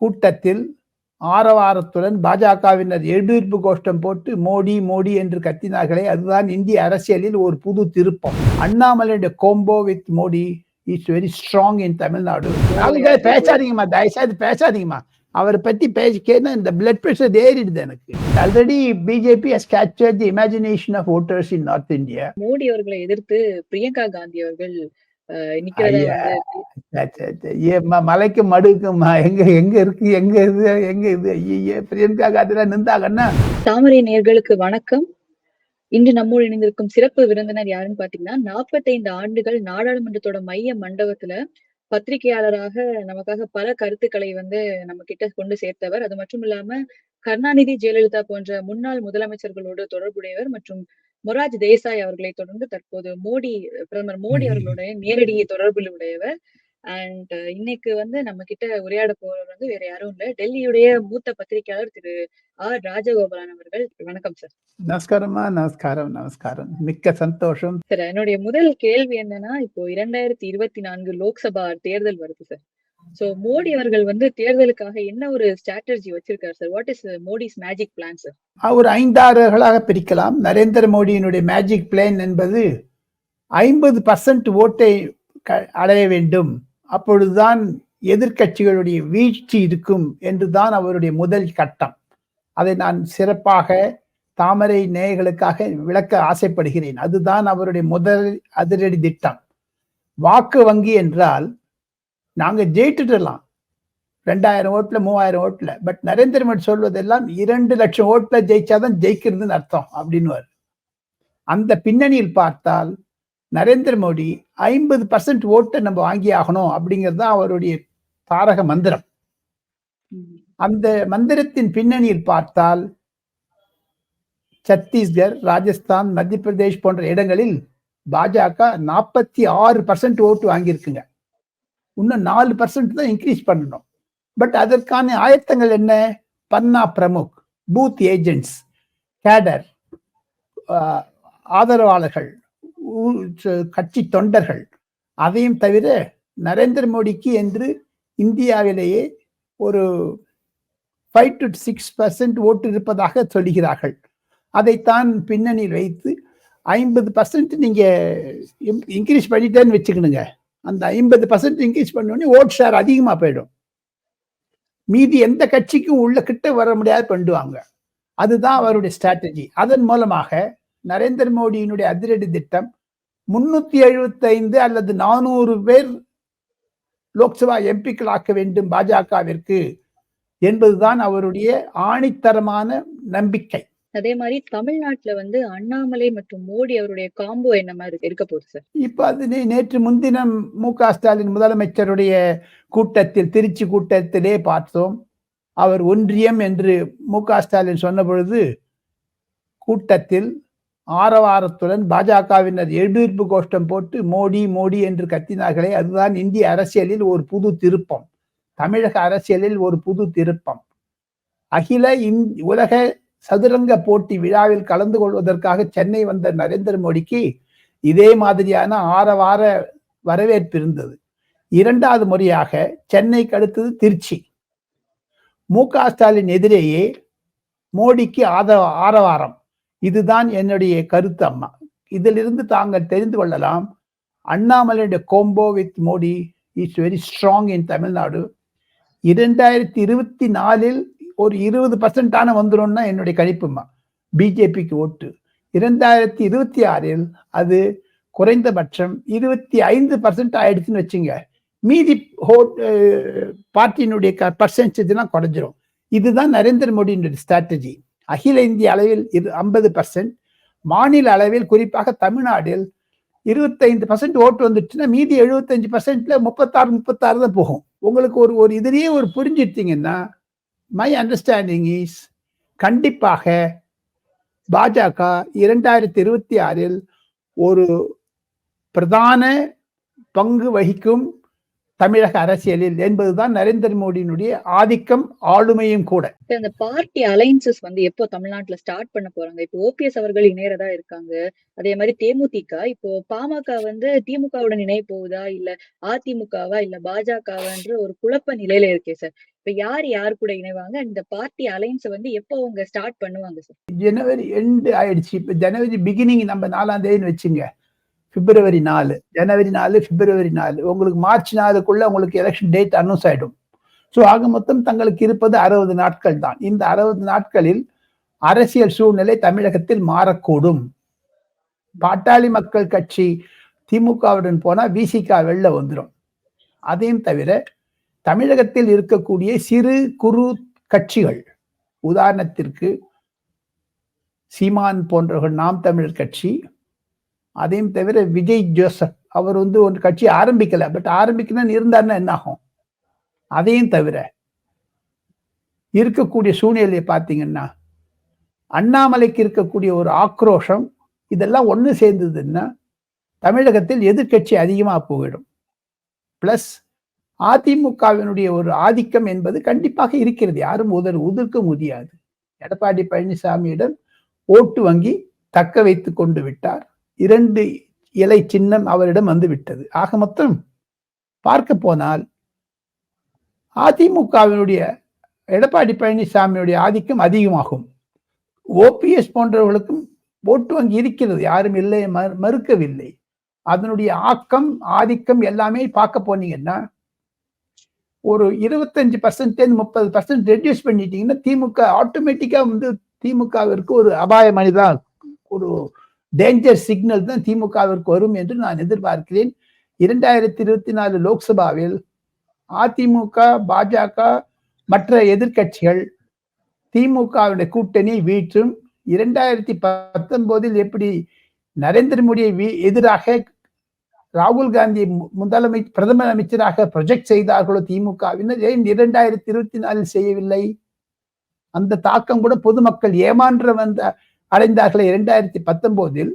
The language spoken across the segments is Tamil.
கூட்டத்தில் ஆரவாரத்துடன் பாஜகவினர் எழுந்திருப்பு கோஷ்டம் போட்டு மோடி மோடி என்று கத்தினார்களே அதுதான் இந்திய அரசியலில் ஒரு புது திருப்பம். அண்ணாமலையுடைய combo with Modi is very strong in Tamil Nadu. அவங்க பேசாதீங்கம்மா தயவுசெய்து பேசாதீங்கம்மா. அவரை பத்தி பேசிக்கேன்னா இந்த பிளட் பிரஷர் ஏறிடுது எனக்கு. Already BJP has capture the imagination of voters in north India Modi அவர்களை எதிர்த்து பிரியங்கா காந்தி அவர்கள் மலைக்கு மடுக்குமா எங்க எங்க இருக்கு எங்க இது எங்க இது? ஐயே பிரியங்கா காந்தில நின்றாங்கன்னா தாமரை நேர்களுக்கு வணக்கம். இன்று நம்மோடு இணைந்திருக்கும் சிறப்பு விருந்தினர் யாருன்னு பாத்தீங்கன்னா நாற்பத்தைந்து ஆண்டுகள் நாடாளுமன்றத்தோட மைய மண்டபத்துல பத்திரிகையாளராக நமக்காக பல கருத்துக்களை வந்து நம்ம கிட்ட கொண்டு சேர்த்தவர். அது மட்டும் இல்லாம கருணாநிதி ஜெயலலிதா போன்ற முன்னாள் முதலமைச்சர்களோடு தொடர்புடையவர் மற்றும் மொராஜ் தேசாய் அவர்களை தொடர்ந்து தற்போது மோடி பிரதமர் மோடி. அவர்களுடைய நேரடி தொடர்பில் உடையவர். அண்ட் இன்னைக்கு வந்து நம்ம கிட்ட உரையாட போறவர் வந்து வேற யாரும் இல்ல. டெல்லியுடைய மூத்த பத்திரிகையாளர் திரு ஆர் ராஜகோபாலன் அவர்கள். வணக்கம் சார் நமஸ்காரமா நமஸ்காரம் நமஸ்காரம். மிக்க சந்தோஷம். சார் என்னுடைய முதல் கேள்வி என்னன்னா இப்போ இரண்டாயிரத்தி இருபத்தி நான்கு லோக்சபா தேர்தல் வருது சார் சோ மோடி அவர்கள் வந்து தேர்தலுக்காக என்ன ஒரு ஸ்ட்ராட்டஜி வச்சிருக்காரு sir what is Modi's magic plan sir ஒரு ஐந்தாறுகளாக பிரிக்கலாம். நரேந்திர மோடியினுடைய மேஜிக் பிளான் என்பது ஐம்பது பர்சன்ட் ஓட்டை அடைய வேண்டும். அப்பொழுதுதான் எதிர்க்கட்சிகளுடைய வீழ்ச்சி இருக்கும் என்றுதான் அவருடைய முதல் கட்டம். அதை நான் சிறப்பாக தாமரை நேயர்களுக்காக விளக்க ஆசைப்படுகிறேன். அதுதான் அவருடைய முதல் அதிரடி திட்டம். வாக்கு வங்கி என்றால் நாங்கள் ஜெயிட்டுடலாம் ரெண்டாயிரம் ஓட்டில் மூவாயிரம் ஓட்டில். பட் நரேந்திர மோடி சொல்வதெல்லாம் இரண்டு லட்சம் ஓட்டில் ஜெயிச்சாதான் ஜெயிக்கிறதுன்னு அர்த்தம் அப்படின்னு அந்த பின்னணியில் பார்த்தால் நரேந்திர மோடி ஐம்பது பர்சன்ட் ஓட்டை நம்ம வாங்கி ஆகணும் அப்படிங்கிறது தான் அவருடைய தாரக மந்திரம். அந்த மந்திரத்தின் பின்னணியில் பார்த்தால் சத்தீஸ்கர் ராஜஸ்தான் மத்திய பிரதேஷ் போன்ற இடங்களில் பாஜக நாற்பத்தி ஆறு பர்சன்ட் ஓட்டு வாங்கியிருக்குங்க. இன்னும் நாலு பர்சன்ட் தான் இன்க்ரீஸ் பண்ணணும். பட் அதற்கான ஆயத்தங்கள் என்ன? Panna pramukh booth agents cadre ஆதரவாளர்கள் ச- கட்சி தொண்டர்கள். அதையும் தவிர நரேந்திர மோடிக்கு என்று இந்தியாவிலேயே ஒரு ஃபைவ் டு சிக்ஸ் பர்சன்ட் ஓட்டு இருப்பதாக சொல்கிறார்கள் அதைத்தான் பின்னணியில் வைத்து ஐம்பது பர்சன்ட் நீங்கள் இன்க்ரீஸ் பண்ணிட்டேன்னு வச்சுக்கணுங்க. அந்த ஐம்பது பர்சன்ட் இன்க்ரீஸ் பண்ணோடனே ஓட் ஷேர் அதிகமாக போயிடும். மீதி எந்த கட்சிக்கும் உள்ள கிட்ட வர முடியாது பண்ணுவாங்க அதுதான் அவருடைய ஸ்ட்ராட்டஜி அதன் மூலமாக நரேந்திர மோடியினுடைய அதிரடி திட்டம் முன்னூத்தி எழுபத்தைந்து அல்லது நானூறு பேர் லோக்சபா எம்பிக்கள் ஆக்க வேண்டும் பாஜகவிற்கு என்பதுதான் அவருடைய ஆணித்தரமான நம்பிக்கை. அதே மாதிரி தமிழ்நாட்டுல வந்து அண்ணாமலை மற்றும் மோடி அவருடைய காம்போ என்ன மாதிரி இருக்க? போகுது சார். இப்ப அது நே- நேற்று முன்தினம் மு க ஸ்டாலின் முதலமைச்சருடைய கூட்டத்தில் திருச்சி கூட்டத்திலே பார்த்தோம். அவர் ஒன்றியம் என்று மு க ஸ்டாலின் சொன்ன பொழுது கூட்டத்தில் ஆரவாரத்துடன் பாஜகவினர் எழுந்திருப்பு கோஷ்டம் போட்டு மோடி மோடி என்று கத்தினார்களே அதுதான் இந்திய அரசியலில் ஒரு புது திருப்பம். தமிழக அரசியலில் ஒரு புது திருப்பம். அகில இந் உலக சதுரங்க போட்டி விழாவில் கலந்து கொள்வதற்காக சென்னை வந்த நரேந்திர மோடிக்கு இதே மாதிரியான ஆரவார வரவேற்பு இருந்தது. இரண்டாவது முறையாக சென்னைக்கு அடுத்தது திருச்சி. மு க ஸ்டாலின் எதிரேயே மோடிக்கு ஆத ஆரவாரம். இதுதான் என்னுடைய கருத்து அம்மா. இதிலிருந்து தாங்கள் தெரிந்து கொள்ளலாம். அண்ணாமலையுடைய combo with Modi is very strong in Tamil Nadu. இரண்டாயிரத்தி இருபத்தி நாலில் ஒரு இருபது பர்சன்டான வந்துடும்னா என்னுடைய கணிப்புமா? பிஜேபிக்கு ஓட்டு. இரண்டாயிரத்தி இருபத்தி ஆறில் அது குறைந்தபட்சம் இருபத்தி ஐந்து பர்சன்ட் ஆயிடுச்சுன்னு வச்சுங்க. மீதி பார்ட்டியினுடைய க பர்சன்டேஜ்லாம் குறைஞ்சிரும். இதுதான் நரேந்திர மோடியினுடைய ஸ்ட்ராட்டஜி அகில இந்திய அளவில் இது ஐம்பது பர்சன்ட் மாநில அளவில் குறிப்பாக தமிழ்நாட்டில் இருபத்தைந்து பர்சன்ட் ஓட்டு வந்துச்சுன்னா மீதி எழுபத்தஞ்சு பர்சன்ட்ல முப்பத்தாறு முப்பத்தாறு தான் போகும். உங்களுக்கு ஒரு ஒரு இதுலேயே ஒரு புரிஞ்சிட்டீங்கன்னா மை அண்டர்ஸ்டாண்டிங் இஸ் கண்டிப்பாக பாஜக இரண்டாயிரத்தி இருபத்தி ஆறில் ஒரு பிரதான பங்கு வகிக்கும் தமிழக அரசியலில் என்பதுதான் நரேந்திர மோடியினுடைய ஆதிக்கம் ஆளுமையும் கூட. இப்ப அந்த பார்ட்டி அலைன்சஸ் வந்து எப்போ தமிழ்நாட்டுல ஸ்டார்ட் பண்ண போறாங்க? இப்போ ஓபிஎஸ் அவர்கள் இணையறதா இருக்காங்க. அதே மாதிரி தேமுதிக இப்போ பாமக வந்து திமுகவுடன் இணைய போகுதா இல்ல அதிமுகவா? இல்ல பாஜகவான்ற ஒரு குழப்ப நிலையில இருக்கே சார். இப்ப யார் யார் கூட இணைவாங்க? இந்த பார்ட்டி அலைன்ஸ் வந்து எப்போ அவங்க ஸ்டார்ட் பண்ணுவாங்க சார்? ஜனவரி எண்டு ஆயிடுச்சு. இப்ப ஜனவரி பிகினிங் நம்ம நாலாம் தேதின்னு வச்சுங்க. பிப்ரவரி நாலு ஜனவரி நாலு பிப்ரவரி நாலு. உங்களுக்கு மார்ச் நாலுக்குள்ள உங்களுக்கு எலெக்ஷன் டேட் அனௌன்ஸ் ஆயிடும். ஸோ ஆக மொத்தம் தங்களுக்கு இருப்பது அறுபது நாட்கள் தான். இந்த அறுபது நாட்களில் அரசியல் சூழ்நிலை தமிழகத்தில் மாறக்கூடும். பாட்டாளி மக்கள் கட்சி திமுகவுடன் போனால் விசிகா வெளில வந்துடும் அதையும் தவிர தமிழகத்தில் இருக்கக்கூடிய சிறு குறு கட்சிகள் உதாரணத்திற்கு சீமான் போன்றவர்கள் நாம் தமிழர் கட்சி அதையும் தவிர விஜய் ஜோசப் அவர் வந்து ஒரு கட்சி ஆரம்பிக்கல. பட் ஆரம்பிக்கணும்னு இருந்தாருன்னா என்ன ஆகும்? அதையும் தவிர இருக்கக்கூடிய சூழ்நிலையை பார்த்தீங்கன்னா அண்ணாமலைக்கு இருக்கக்கூடிய ஒரு ஆக்ரோஷம் இதெல்லாம் ஒன்று சேர்ந்ததுன்னா தமிழகத்தில் எதிர்க்கட்சி அதிகமாக போயிடும். பிளஸ் அதிமுகவினுடைய ஒரு ஆதிக்கம் என்பது கண்டிப்பாக இருக்கிறது. யாரும் உதர் உதிர்க்க முடியாது. எடப்பாடி பழனிசாமியிடம் ஓட்டு வங்கி தக்க வைத்து கொண்டு விட்டார். இரண்டு இலை சின்னம் அவரிடம் வந்து விட்டது ஆக மொத்தம் பார்க்க போனால் அதிமுகவினுடைய எடப்பாடி பழனிசாமியுடைய ஆதிக்கம் அதிகமாகும். ஓபிஎஸ் போன்றவர்களுக்கும் ஓட்டு வங்கி இருக்கிறது யாரும் இல்லை மறுக்கவில்லை. அதனுடைய ஆக்கம் ஆதிக்கம் எல்லாமே பார்க்க போனீங்கன்னா ஒரு இருபத்தஞ்சு பர்சன்டேஜ் முப்பது பர்சன்ட் ரெடியூஸ் பண்ணிட்டீங்கன்னா திமுக ஆட்டோமேட்டிக்கா வந்து திமுகவிற்கு ஒரு அபாயமணிதான் ஒரு டேஞ்சர் சிக்னல் தான் திமுகவிற்கு வரும் என்று நான் எதிர்பார்க்கிறேன். இரண்டாயிரத்தி இருபத்தி நாலு லோக்சபாவில் அதிமுக பாஜக மற்ற எதிர்கட்சிகள் திமுகவுடைய கூட்டணி வீற்றும். இரண்டாயிரத்தி பத்தொன்பதில் எப்படி நரேந்திர மோடியை எதிராக ராகுல் காந்தி முதலமை பிரதமர் அமைச்சராக ப்ரொஜெக்ட் செய்தார்களோ திமுகவினர் ஏன் இரண்டாயிரத்தி இருபத்தி நாலில் செய்யவில்லை? அந்த தாக்கம் கூட பொதுமக்கள் ஏமாற்ற வந்த அடைந்தார்களே இரண்டாயிரத்தி பத்தொன்பதில்.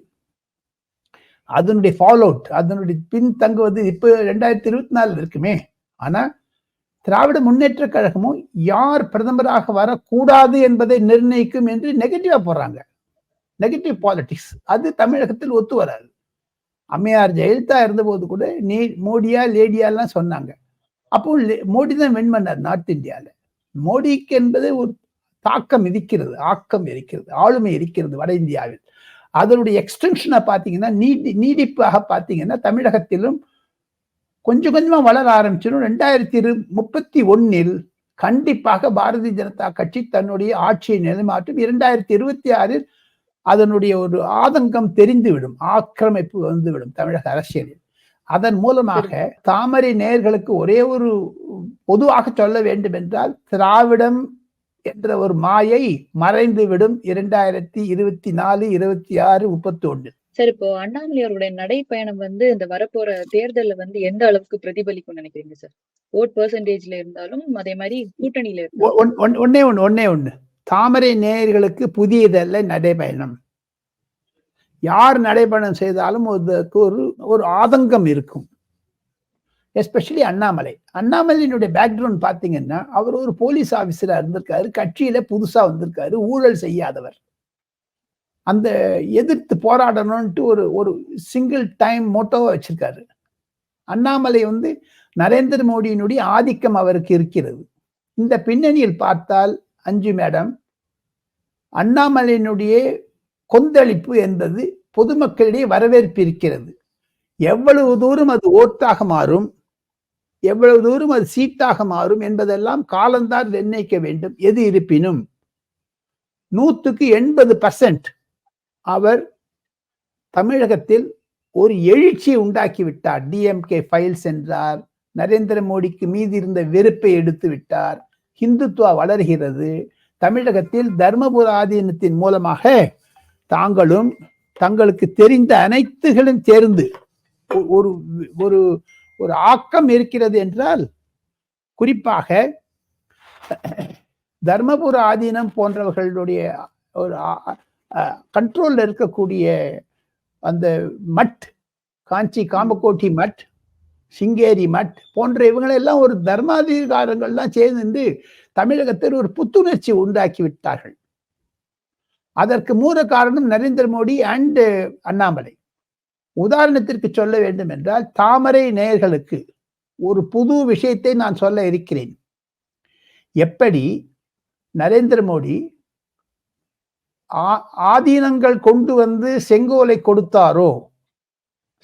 அதனுடைய ஃபாலோ அவுட் அதனுடைய பின் தங்குவது இப்போ ரெண்டாயிரத்தி இருபத்தி நாலில் இருக்குமே. ஆனால் திராவிட முன்னேற்ற கழகமும் யார் பிரதமராக வரக்கூடாது என்பதை நிர்ணயிக்கும் என்று நெகட்டிவா போடுறாங்க. நெகட்டிவ் பாலிடிக்ஸ் அது தமிழகத்தில் ஒத்து வராது. அம்மையார் ஜெயலலிதா இருந்தபோது கூட நீ மோடியா லேடியாலாம் சொன்னாங்க. அப்போ மோடி தான் வின் பண்ணார் நார்த் இந்தியாவில் மோடிக்கு என்பது ஒரு தாக்கம் இருக்கிறது ஆக்கம் இருக்கிறது ஆளுமை இருக்கிறது வட இந்தியாவில். அதனுடைய எக்ஸ்டென்ஷனை பார்த்தீங்கன்னா நீடி நீடிப்பாக பார்த்தீங்கன்னா தமிழகத்திலும் கொஞ்சம் கொஞ்சமா வளர ஆரம்பிச்சிடும். ரெண்டாயிரத்தி இரு முப்பத்தி ஒன்னில் கண்டிப்பாக பாரதிய ஜனதா கட்சி தன்னுடைய ஆட்சியை நிலைமாற்றும் இரண்டாயிரத்தி இருபத்தி ஆறில் அதனுடைய ஒரு ஆதங்கம் தெரிந்துவிடும் ஆக்கிரமிப்பு வந்துவிடும் தமிழக அரசியலில். அதன் மூலமாக தாமரை நேர்களுக்கு ஒரே ஒரு பொதுவாக சொல்ல வேண்டும் என்றால் திராவிடம் என்ற ஒரு மாயை மறைந்து விடும் இரண்டாயிரத்தி இருபத்தி நாலு இருபத்தி ஆறு முப்பத்தி ஒன்று சார் இப்போ அண்ணாமலை அவருடைய நடைப்பயணம் வந்து இந்த வரப்போற தேர்தல்ல வந்து எந்த அளவுக்கு பிரதிபலிக்கும் நினைக்கிறீங்க சார்? ஓட் பெர்சன்டேஜ்ல இருந்தாலும் அதே மாதிரி கூட்டணியில ஒன்னே ஒண்ணு ஒன்னே ஒண்ணு. தாமரை நேயர்களுக்கு புதியதல்ல நடைபயணம் யார் நடைபயணம் செய்தாலும் ஒரு ஒரு ஆதங்கம் இருக்கும். எஸ்பெஷலி அண்ணாமலை. அண்ணாமலையினுடைய பேக்ரவுண்ட் பார்த்தீங்கன்னா அவர் ஒரு போலீஸ் ஆஃபீஸராக இருந்திருக்காரு கட்சியில புதுசா வந்திருக்காரு ஊழல் செய்யாதவர். அந்த எதிர்த்து போராடணும்ன்ட்டு ஒரு ஒரு சிங்கிள் டைம் மோட்டோவை வச்சிருக்காரு. அண்ணாமலை வந்து நரேந்திர மோடியினுடைய ஆதிக்கம் அவருக்கு இருக்கிறது. இந்த பின்னணியில் பார்த்தால் அஞ்சு மேடம் அண்ணாமலையினுடைய கொந்தளிப்பு என்பது பொதுமக்களிடையே வரவேற்பு இருக்கிறது. எவ்வளவு தூரம் அது ஓட்டாக மாறும் எவ்வளவு தூரம் அது சீட்டாக மாறும் என்பதெல்லாம் காலந்தான் நிர்ணயிக்க வேண்டும். எது இருப்பினும் நூத்துக்கு எண்பது பர்சன்ட் அவர் தமிழகத்தில் ஒரு எழுச்சியை உண்டாக்கி விட்டார். டிஎம்கே ஃபைல்ஸ் என்றார். நரேந்திர மோடிக்கு மீதி இருந்த வெறுப்பை எடுத்து விட்டார். ஹிந்துத்துவா வளர்கிறது. தமிழகத்தில் தர்மபுர ஆதீனத்தின் மூலமாக தாங்களும் தங்களுக்கு தெரிந்த அனைத்துகளும் தேர்ந்து ஒரு ஒரு ஒரு ஆக்கம் இருக்கிறது என்றால் குறிப்பாக தர்மபுர ஆதீனம் போன்றவர்களுடைய ஒரு கண்ட்ரோலில் இருக்கக்கூடிய அந்த மட் காஞ்சி காமக்கோட்டி மட் சிங்கேரி மட் போன்ற இவங்களெல்லாம் ஒரு தர்மாதிகாரங்கள்லாம் சேர்ந்து தமிழகத்தில் ஒரு புத்துணர்ச்சி உண்டாக்கி விட்டார்கள். அதற்கு மூல காரணம் நரேந்திர மோடி அண்டு அண்ணாமலை. உதாரணத்திற்கு சொல்ல வேண்டும் என்றால் தாமரை நேயர்களுக்கு ஒரு புது விஷயத்தை நான் சொல்ல இருக்கிறேன். எப்படி? நரேந்திர மோடி ஆதீனங்கள் கொண்டு வந்து செங்கோலை கொடுத்தாரோ?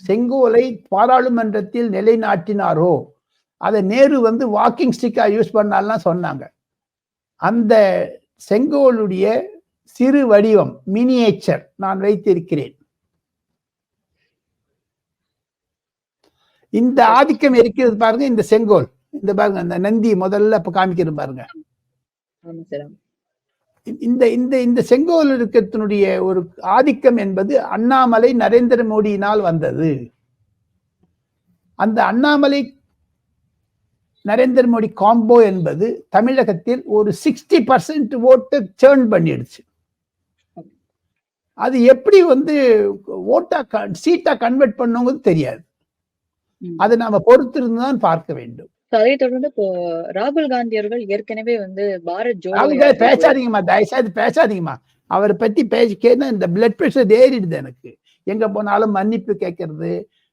செங்கோலை பாராளுமன்றத்தில் நிலைநாட்டினாரோ? அதை நேரு வந்து வாக்கிங் ஸ்டிக்காக யூஸ் பண்ணாலாம் சொன்னாங்க. அந்த செங்கோலுடைய சிறு வடிவம் மினியேச்சர் நான் வைத்திருக்கிறேன். இந்த ஆதிக்கம் இருக்கிறது பாருங்க இந்த செங்கோல். இந்த பாருங்க அந்த நந்தி முதல்ல இப்ப காமிக்கிறது பாருங்க. இந்த இந்த இந்த செங்கோல் இருக்கத்தினுடைய ஒரு ஆதிக்கம் என்பது அண்ணாமலை நரேந்திர மோடியினால் வந்தது. அந்த அண்ணாமலை நரேந்திர மோடி காம்போ என்பது தமிழகத்தில் ஒரு சிக்ஸ்டி பர்சன்ட் ஓட்டு சேர்ன் பண்ணிடுச்சு. அது எப்படி வந்து ஓட்டா சீட்டா கன்வெர்ட் பண்ணுங்கிறது தெரியாது. அதை நாம பொறுத்திருந்து தான் பார்க்க வேண்டும். அதை தொடர்ந்து இப்போ ராகுல் காந்தி அவர்கள் ஏற்கனவே வந்து பாரத் ஜோடோ பேசாதீங்கம்மா தயவுசெய்து பேசாதீங்கம்மா. அவரை பத்தி பேசிக்கேன்னா இந்த பிளட் பிரஷர் ஏறிடுது எனக்கு. எங்க போனாலும் மன்னிப்பு கேட்கறது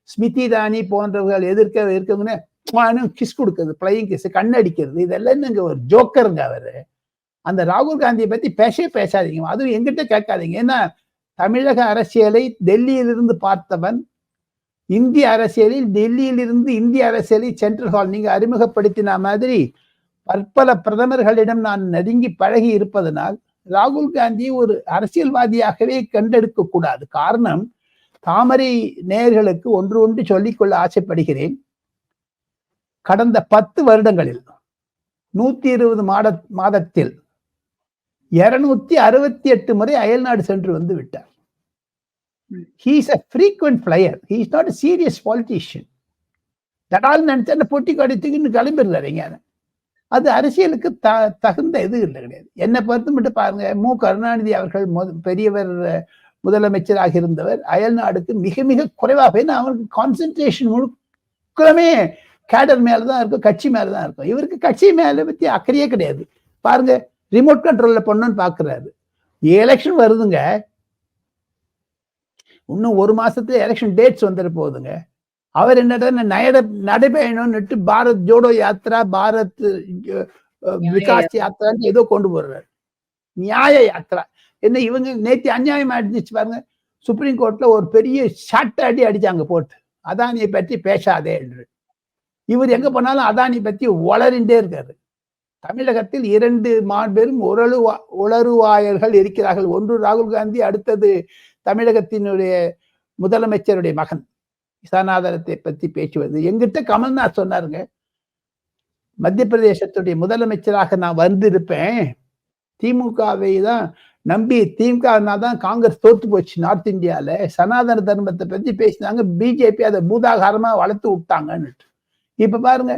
ஸ்மிருதி ராணி போன்றவர்கள் எதிர்க்க இருக்கவங்க கிஸ் கொடுக்கறது பிளையிங் கிஸ் கண்ணடிக்கிறது இதெல்லாம் நீங்க ஒரு ஜோக்கருங்க அவரு. அந்த ராகுல் காந்தியை பத்தி பேசவே பேசாதீங்க அதுவும் எங்கிட்ட கேட்காதீங்க. ஏன்னா தமிழக அரசியலை டெல்லியிலிருந்து பார்த்தவன் இந்திய அரசியலில் டெல்லியிலிருந்து இந்திய அரசியலை சென்ட்ரல் ஹால் நீங்க அறிமுகப்படுத்தின மாதிரி பற்பல பிரதமர்களிடம் நான் நெருங்கி பழகி இருப்பதனால் ராகுல் காந்தி ஒரு அரசியல்வாதியாகவே கண்டெடுக்க கூடாது. காரணம் தாமரை நேயர்களுக்கு ஒன்று ஒன்று சொல்லிக்கொள்ள ஆசைப்படுகிறேன். கடந்த பத்து வருடங்களில் நூத்தி இருபது மாத மாதத்தில் இருநூத்தி அறுபத்தி எட்டு முறை அயல்நாடு சென்று வந்து விட்டார். He's a frequent flyer he is not a serious politician தடால் நினைச்சா பொட்டி கடித்துக்குன்னு கிளம்பிடுறாருங்க அது அரசியலுக்கு த தகுந்த இது இல்லை கிடையாது. என்னை பொறுத்து மட்டும் பாருங்க மு. கருணாநிதி அவர்கள் பெரியவர் முதலமைச்சராக இருந்தவர் அயல் நாடுக்கு மிக மிக குறைவாக அவருக்கு கான்சென்ட்ரேஷன் முழுக்கமே கேடர் மேலதான் இருக்கும் கட்சி மேலதான் இருக்கும். இவருக்கு கட்சி மேல பத்தி அக்கறையே கிடையாது. பாருங்க ரிமோட் கண்ட்ரோலில் பண்ணணும்னு பாக்குறாரு. எலெக்ஷன் வருதுங்க. இன்னும் ஒரு மாசத்துல எலெக்ஷன் டேட்ஸ் வந்துட போகுதுங்க. அவர் என்ன நட நடைபயணம்னுட்டு பாரத் ஜோடோ யாத்ரா பாரத் விகாஸ் யாத்திரான்னு ஏதோ கொண்டு போடுறாரு நியாய யாத்திரா என்ன இவங்க நேற்று அநியாயம் அடிச்சு பாருங்க. சுப்ரீம் கோர்ட்ல ஒரு பெரிய ஷாட் அடி அடிச்சாங்க போட்டு. அதானியை பற்றி பேசாதே என்று. இவர் எங்க போனாலும் அதானி பத்தி வளரிண்டே இருக்காரு. தமிழகத்தில் இரண்டு மாபெரும் உரளு உளறுவாயர்கள் இருக்கிறார்கள். ஒன்று ராகுல் காந்தி அடுத்தது தமிழகத்தினுடைய முதலமைச்சருடைய மகன் சனாதனத்தை பத்தி பேசுவது எங்கிட்ட கமல்நாத் சொன்னாருங்க மத்திய பிரதேசத்துடைய முதலமைச்சராக நான் வந்திருப்பேன். திமுகவை தான் நம்பி திமுகனா தான் காங்கிரஸ் தோத்து போச்சு நார்த் இந்தியால. சனாதன தர்மத்தை பத்தி பேசினாங்க. பிஜேபி அதை பூதாகாரமா வளர்த்து விட்டாங்கன்னு இப்ப பாருங்க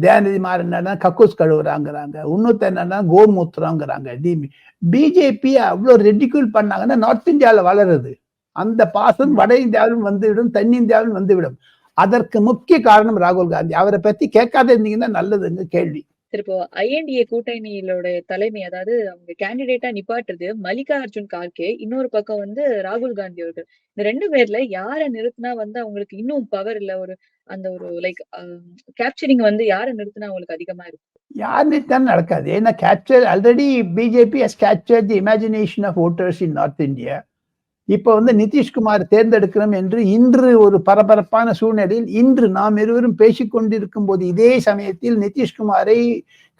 தயாநிதி மாறன் என்னன்னா கக்கூஸ் கழுவுறாங்கிறாங்க இன்னொருத்த என்னன்னா கோமூத்திரங்கிறாங்க டிமி. பிஜேபி அவ்வளவு ரெடிக்யூல் பண்ணாங்கன்னா நார்த் இந்தியாவில் வளருது. அந்த பாசம் வட இந்தியாவிலும் வந்துவிடும் தென்னிந்தியாவிலும் வந்துவிடும். அதற்கு முக்கிய காரணம் ராகுல் காந்தி. அவரை பத்தி கேட்காத இருந்தீங்கன்னா நல்லதுங்க கேள்வி. இப்போ ஐஎன்டிஏ கூட்டணியிலோட தலைமை அதாவது அவங்க கேண்டிடேட்டா நிப்பாட்டுறது மல்லிகா அர்ஜுன் கார்கே இன்னொரு பக்கம் வந்து ராகுல் காந்தி அவர்கள். இந்த ரெண்டு பேர்ல யாரை நிறுத்தினா வந்து அவங்களுக்கு இன்னும் பவர் இல்ல ஒரு அந்த ஒரு லைக் கேப்சரிங் வந்து யாரை நிறுத்தினா அவங்களுக்கு அதிகமா இருக்கும் யார் நிறுத்தாலும் நடக்காது. ஏன்னா capture already BJP has capture the imagination of voters in north India இப்போ வந்து நிதிஷ்குமார் தேர்ந்தெடுக்கிறோம் என்று இன்று ஒரு பரபரப்பான சூழ்நிலையில் இன்று நாம் இருவரும் பேசிக்கொண்டிருக்கும் போது இதே சமயத்தில் நிதிஷ்குமாரை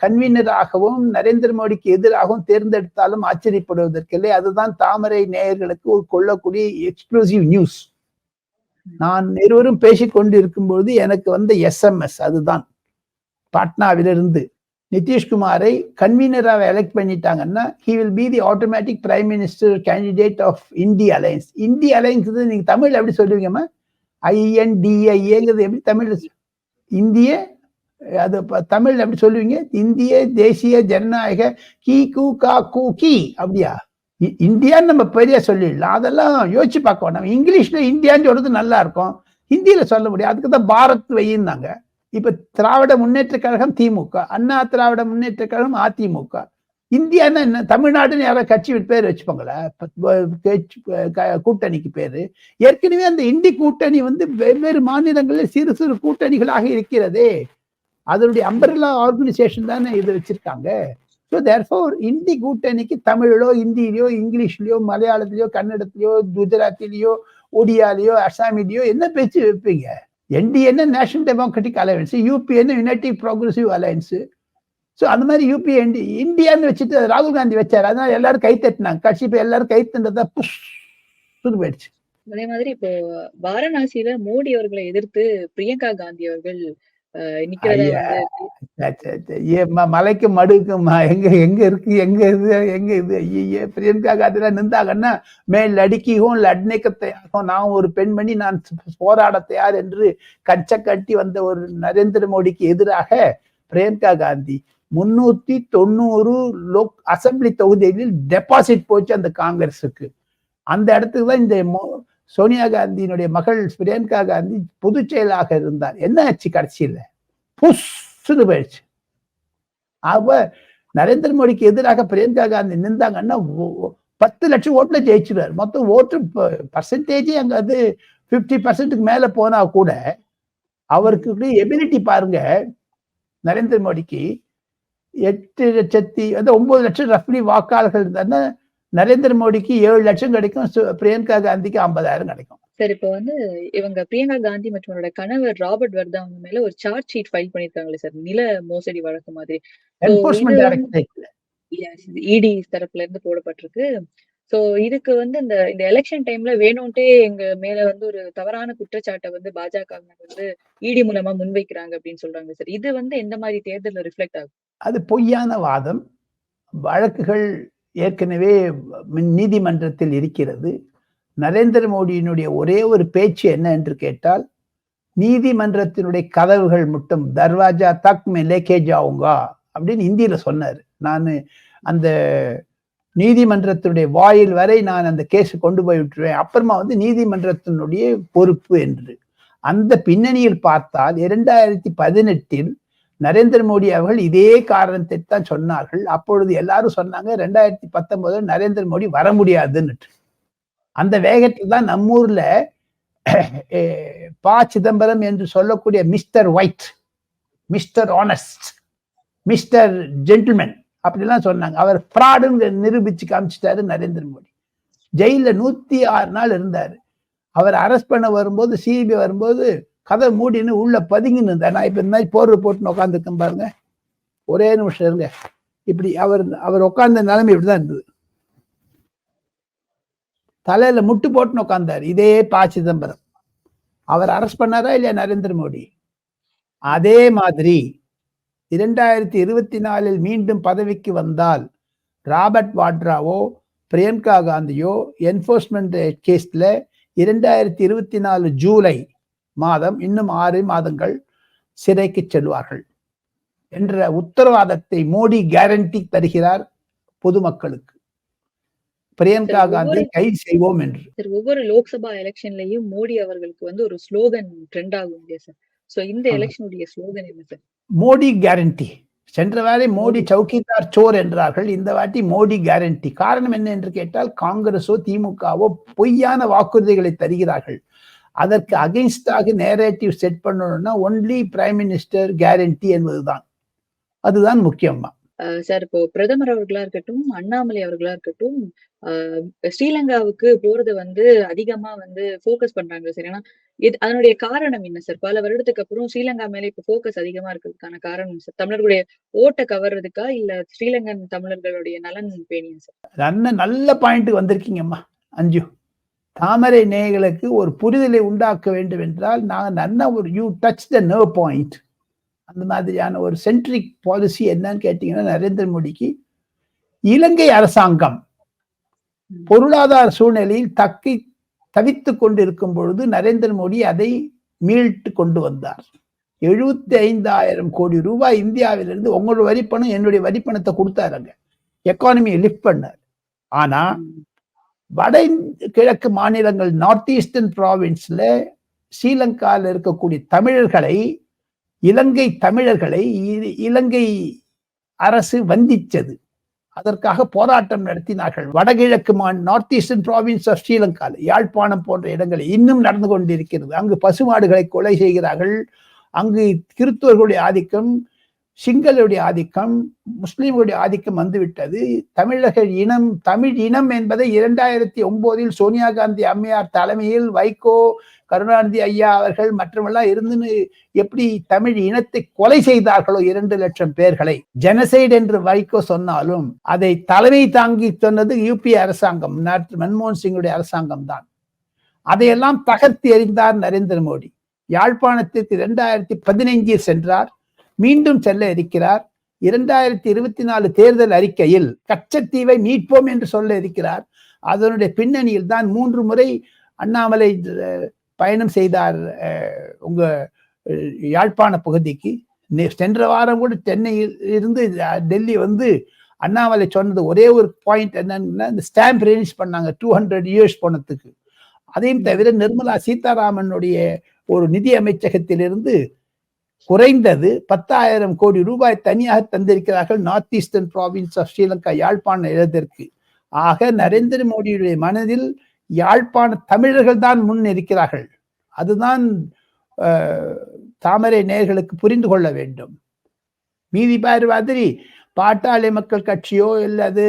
கன்வீனராகவும் நரேந்திர மோடிக்கு எதிராகவும் தேர்ந்தெடுத்தாலும் ஆச்சரியப்படுவதற்கில்லை அதுதான் தாமரை நேயர்களுக்கு ஒரு கொள்ளக்கூடிய எக்ஸ்க்ளூசிவ் நியூஸ் நான் இருவரும் பேசிக்கொண்டிருக்கும் பொழுது எனக்கு வந்த எஸ்எம்எஸ் அதுதான். பாட்னாவிலிருந்து நிதிஷ்குமாரை கன்வீனராக எலெக்ட் பண்ணிட்டாங்கன்னா he will be the automatic prime minister candidate of INDI alliance INDI alliance நீங்கள் தமிழ் எப்படி சொல்லுவீங்கம்மா? ஐஎன்டிஐஏங்கிறது எப்படி தமிழ் இந்திய அது தமிழ் எப்படி சொல்லுவீங்க? இந்திய தேசிய ஜனநாயக கி கு கா கு கி அப்படியா? இந்தியான்னு நம்ம பெரிய சொல்லிடலாம். அதெல்லாம் யோசிச்சு பார்க்கணும். நம்ம இங்கிலீஷ்ல இந்தியான்னு சொல்றது நல்லா இருக்கும். ஹிந்தியில் சொல்ல முடியும் அதுக்கு தான் பாரத் வையின்னாங்க. இப்ப திராவிட முன்னேற்ற கழகம் திமுக அண்ணா திராவிட முன்னேற்ற கழகம் அதிமுக. இந்தியான்னா என்ன? தமிழ்நாடுன்னு யாராவது கட்சி பேர் வச்சுப்பாங்களா? கூட்டணிக்கு பேரு. ஏற்கனவே அந்த இந்தி கூட்டணி வந்து வெவ்வேறு மாநிலங்களில் சிறு சிறு கூட்டணிகளாக இருக்கிறதே. அதனுடைய அம்பர்லா ஆர்கனைசேஷன் தானே இது வச்சிருக்காங்க. ஸோ தேர்ஃபோர் இந்தி கூட்டணிக்கு தமிழிலோ ஹிந்திலையோ இங்கிலீஷ்லயோ மலையாளத்திலயோ கன்னடத்திலயோ குஜராத்திலேயோ ஒடியாலேயோ அசாமிலேயோ என்ன பேச்சு வைப்பீங்க? என்டிஎன்னு நேஷனல் டெமோக்ராட்டிக் அலையன்ஸு யூபிஎன்னு யுனைடெட் ப்ரோக்ரஸிவ் அலையன்ஸு ஸோ அந்த மாதிரி யூபி என்டி இந்தியான்னு வச்சுட்டு ராகுல் காந்தி வச்சார். அதனால எல்லாரும் கை தட்டினாங்க. கட்சி இப்போ எல்லாரும் கை தண்டதா புஷ் போயிடுச்சு. அதே மாதிரி இப்போ வாரணாசியில மோடி அவர்களை எதிர்த்து பிரியங்கா காந்தி அவர்கள் மலைக்கு மடுக்குமா எங்க எங்க இருக்கு எங்க இது எங்க இது? ஐயே பிரியங்கா காந்தில நின்றாங்கன்னா மேல் அடிக்கியும் லட்னிக்க தயாரும். நான் ஒரு பெண்மணி நான் போராட தயார் என்று கச்ச கட்டி வந்த ஒரு நரேந்திர மோடிக்கு எதிராக பிரியங்கா காந்தி முன்னூத்தி தொண்ணூறு லோக் அசெம்பிளி தொகுதிகளில் டெபாசிட் போச்சு அந்த காங்கிரஸுக்கு அந்த இடத்துக்கு தான் இந்த சோனியா காந்தியினுடைய மகள் பிரியங்கா காந்தி பொதுச் செயலாக இருந்தார். என்ன ஆச்சு கடைசியில்? புஷ்னு போயிடுச்சு. அவ நரேந்திர மோடிக்கு எதிராக பிரியங்கா காந்தி நின்றாங்கன்னா பத்து லட்சம் ஓட்டுல ஜெயிச்சிருவார் மொத்தம் ஓட்டு பர்சன்டேஜே அங்க அது பிப்டி பர்சன்ட்டுக்கு மேல போனா கூட அவருக்கு எபிலிட்டி பாருங்க. நரேந்திர மோடிக்கு எட்டு லட்சத்தி வந்து ஒன்பது லட்சம் ரஃப்லி வாக்காளர்கள் இருந்தாருன்னா நரேந்திர மோடிக்கு ஏழு லட்சம் கிடைக்கும் பிரியங்கா காந்திக்கு ஐம்பதாயிரம் கிடைக்கும். சரி இப்போ வந்து இவங்க பிரியங்கா காந்தி மற்றும் அவரோட கணவர் ராபர்ட் வர்தா அவங்க மேல ஒரு சார்ஜ் ஷீட் ஃபைல் பண்ணிருக்காங்களே சார் நில மோசடி வழக்கு மாதிரி. இடி தரப்புல இருந்து போடப்பட்டிருக்கு. சோ இதுக்கு வந்து இந்த இந்த எலெக்ஷன் டைம்ல வேணும்ட்டே எங்க மேல வந்து ஒரு தவறான குற்றச்சாட்டை வந்து பாஜக வந்து இடி மூலமா முன்வைக்கிறாங்க அப்படின்னு சொல்றாங்க சார் இது வந்து எந்த மாதிரி தேர்தல்ல ரிஃப்ளெக்ட் ஆகும்? அது பொய்யான வாதம். வழக்குகள் ஏற்கனவே நீதிமன்றத்தில் இருக்கிறது. நரேந்திர மோடியினுடைய ஒரே ஒரு பேச்சு என்ன என்று கேட்டால் நீதிமன்றத்தினுடைய கதவுகள் மட்டும் தர்வாஜா தக் மே லேக்கே ஜாவுங்கா அப்படின்னு இந்தியில சொன்னார். நான் அந்த நீதிமன்றத்தினுடைய வாயில் வரை நான் அந்த கேஸ் கொண்டு போய் விட்டுருவேன். அப்புறமா வந்து நீதிமன்றத்தினுடைய பொறுப்பு என்று. அந்த பின்னணியில் பார்த்தால் இரண்டாயிரத்தி பதினெட்டில் நரேந்திர மோடி அவர்கள் இதே காரணத்தை தான் சொன்னார்கள். அப்பொழுது எல்லாரும் சொன்னாங்க ரெண்டாயிரத்தி பத்தொன்பது நரேந்திர மோடி வர முடியாதுன்னு அந்த வேகத்தில் தான் நம்ம ஊர்ல ப சிதம்பரம் என்று சொல்லக்கூடிய mister white mister honest mister gentleman அப்படிலாம் சொன்னாங்க. அவர் ஃப்ராடுன்னு நிரூபிச்சு காமிச்சிட்டாரு நரேந்திர மோடி. ஜெயில நூத்தி ஆறு நாள் இருந்தாரு. அவர் அரெஸ்ட் பண்ண வரும்போது சிபிஐ வரும்போது கதை மூடின்னு உள்ள பதுங்கின்னு இருந்தேன் நான் இப்போ இந்த மாதிரி போர்வை போட்டுன்னு உட்காந்துருக்கேன் பாருங்க. ஒரே நிமிஷம் இருங்க. இப்படி அவர் அவர் உட்கார்ந்த நிலைமை இப்படி தான் இருந்தது. தலையில முட்டு போட்டுன்னு உட்காந்தார் இதே பா சிதம்பரம். அவர் அரெஸ்ட் பண்ணாரா இல்லையா நரேந்திர மோடி? அதே மாதிரி இரண்டாயிரத்தி இருபத்தி நாலில் மீண்டும் பதவிக்கு வந்தால் ராபர்ட் வாட்ராவோ பிரியங்கா காந்தியோ என்ஃபோர்ஸ்மெண்ட் கேஸில் இரண்டாயிரத்தி இருபத்தி நாலு ஜூலை மாதம் இன்னும் ஆறு மாதங்கள் சிறைக்கு செல்வார்கள் என்ற உத்தரவாதத்தை மோடி கேரண்டி தருகிறார் பொதுமக்களுக்கு. பிரியங்கா காந்தி கைது செய்வோம் என்று. சார் ஒவ்வொரு லோக்சபா எலெக்ஷன்லயும் மோடி அவர்களுக்கு வந்து ஒரு ஸ்லோகன் ட்ரெண்ட் ஆகும் இல்லையா சார் சோ இந்த. எலெக்ஷனுடைய ஸ்லோகன் என்ன சார் மோடி கேரண்டி சென்ற வாரி மோடி சௌக்கிதார் சோர் என்றார்கள். இந்த வாட்டி மோடி கேரண்டி காரணம் என்ன என்று கேட்டால் காங்கிரஸோ திமுகவோ பொய்யான வாக்குறுதிகளை தருகிறார்கள். அதற்கு அகைன்ஸ்டாக நேரேட்டிவ் செட் பண்ணணும்னா ஒன்லி பிரைம் மினிஸ்டர் கேரண்டி என்பதுதான். அதுதான் முக்கியமா. சார் இப்போ பிரதமர் அவர்களா இருக்கட்டும் அண்ணாமலை அவர்களா இருக்கட்டும் ஸ்ரீலங்காவுக்கு போறது வந்து அதிகமா வந்து ஃபோக்கஸ் பண்றாங்க சார். ஏன்னா இது அதனுடைய காரணம் என்ன சார்? பல வருடத்துக்கு அப்புறம் ஸ்ரீலங்கா மேல இப்ப ஃபோக்கஸ் அதிகமா இருக்கிறதுக்கான காரணம் சார்? தமிழர்களுடைய ஓட்டை கவர்றதுக்கா இல்ல ஸ்ரீலங்கன் தமிழர்களுடைய நலன் பேணியா சார்? நல்ல நல்ல பாயிண்ட் வந்திருக்கீங்கம்மா அஞ்சு. தாமரை நேயர்களுக்கு ஒரு புரிதலை உண்டாக்க வேண்டும் என்றால் நான் நல்ல ஒரு you touch the nerve point அந்த மாதிரியான ஒரு சென்ட்ரிக் பாலிசி என்னன்னு கேட்டீங்கன்னா நரேந்திர மோடிக்கு இலங்கை அரசாங்கம் பொருளாதார சூழ்நிலையில் தக்கி தவித்துக் கொண்டிருக்கும் பொழுது நரேந்திர மோடி அதை மீட்டு கொண்டு வந்தார். எழுபத்தி ஐந்தாயிரம் கோடி ரூபாய் இந்தியாவிலிருந்து உங்களோட வரிப்பணம் என்னுடைய வரிப்பணத்தை கொடுத்தாருங்க எக்கானமியை லிஃப்ட் பண்ணார். ஆனா வட கிழக்கு மாநிலங்கள் நார்த் ஈஸ்டர்ன் ப்ராவின்ஸில் ஸ்ரீலங்காவில் இருக்கக்கூடிய தமிழர்களை இலங்கை தமிழர்களை இ- இலங்கை அரசு வந்திச்சது. அதற்காக போராட்டம் நடத்தினார்கள். வடகிழக்கு மா நார்த் ஈஸ்டர்ன் ப்ராவின்ஸ் ஆஃப் ஸ்ரீலங்காவில் யாழ்ப்பாணம் போன்ற இடங்களில் இன்னும் நடந்து கொண்டிருக்கிறது. அங்கு பசுமாடுகளை கொலை செய்கிறார்கள். அங்கு கிறித்துவர்களுடைய ஆதிக்கம் சிங்களுடைய ஆதிக்கம் முஸ்லீம்களுடைய ஆதிக்கம் வந்துவிட்டது. தமிழக இனம் தமிழ் இனம் என்பதை இரண்டாயிரத்தி ஒன்பதில் சோனியா காந்தி அம்மையார் தலைமையில் வைகோ கருணாநிதி ஐயா அவர்கள் மற்றவெல்லாம் இருந்து எப்படி தமிழ் இனத்தை கொலை செய்தார்களோ இரண்டு லட்சம் பேர்களை. ஜெனசைடு என்று வைகோ சொன்னாலும் அதை தலைமை தாங்கி சொன்னது யூபி அரசாங்கம் மன்மோகன் சிங்குடைய அரசாங்கம் தான். அதையெல்லாம் தகர்த்து எறிந்தார் நரேந்திர மோடி. யாழ்ப்பாணத்திற்கு இரண்டாயிரத்தி பதினைஞ்சில் சென்றார். மீண்டும் செல்ல இருக்கிறார். இரண்டாயிரத்தி இருபத்தி நாலு தேர்தல் அறிக்கையில் கச்சத்தீவை மீட்போம் என்று சொல்ல இருக்கிறார். அதனுடைய பின்னணியில் தான் மூன்று முறை அண்ணாமலை பயணம் செய்தார் உங்க யாழ்ப்பாண பகுதிக்கு. சென்ற வாரம் கூட சென்னையில் இருந்து டெல்லி வந்து அண்ணாமலை சொன்னது ஒரே ஒரு பாயிண்ட் என்னன்னா இந்த ஸ்டாம்ப் ரிலீஸ் பண்ணாங்க டூ ஹண்ட்ரட் இயர்ஸ் போனதுக்கு. அதையும் தவிர நிர்மலா சீதாராமனுடைய ஒரு நிதி அமைச்சகத்திலிருந்து குறைந்தது பத்தாயிரம் கோடி ரூபாய் தனியாக தந்திருக்கிறார்கள் north eastern province of Sri Lanka யாழ்ப்பாண இடத்திற்கு ஆக நரேந்திர மோடியுடைய மனதில் யாழ்ப்பாண தமிழர்கள் தான் முன் இருக்கிறார்கள். அதுதான் தாமரை நேயர்களுக்கு புரிந்து கொள்ள வேண்டும். மீதி பாரு மாதிரி பாட்டாளி மக்கள் கட்சியோ அல்லது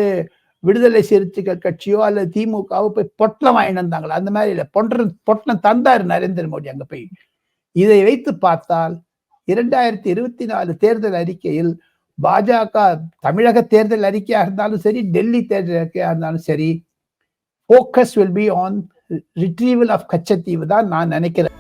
விடுதலை சிறுத்தைகள் கட்சியோ அல்லது திமுகவோ போய் பொட்டலம் வாங்கிட்டு வந்தாங்களா? அந்த மாதிரி இல்லை. பொன்ற பொட்டலம் தந்தார் நரேந்திர மோடி அங்க போய். இதை வைத்து பார்த்தால் இரண்டாயிரத்தி இருபத்தி நாலு தேர்தல் அறிக்கையில் பாஜக தமிழக தேர்தல் அறிக்கையாக இருந்தாலும் சரி டெல்லி தேர்தல் அறிக்கையாக இருந்தாலும் சரி focus will be on retrieval of Katchatheevu தான் நான் நினைக்கிறேன்.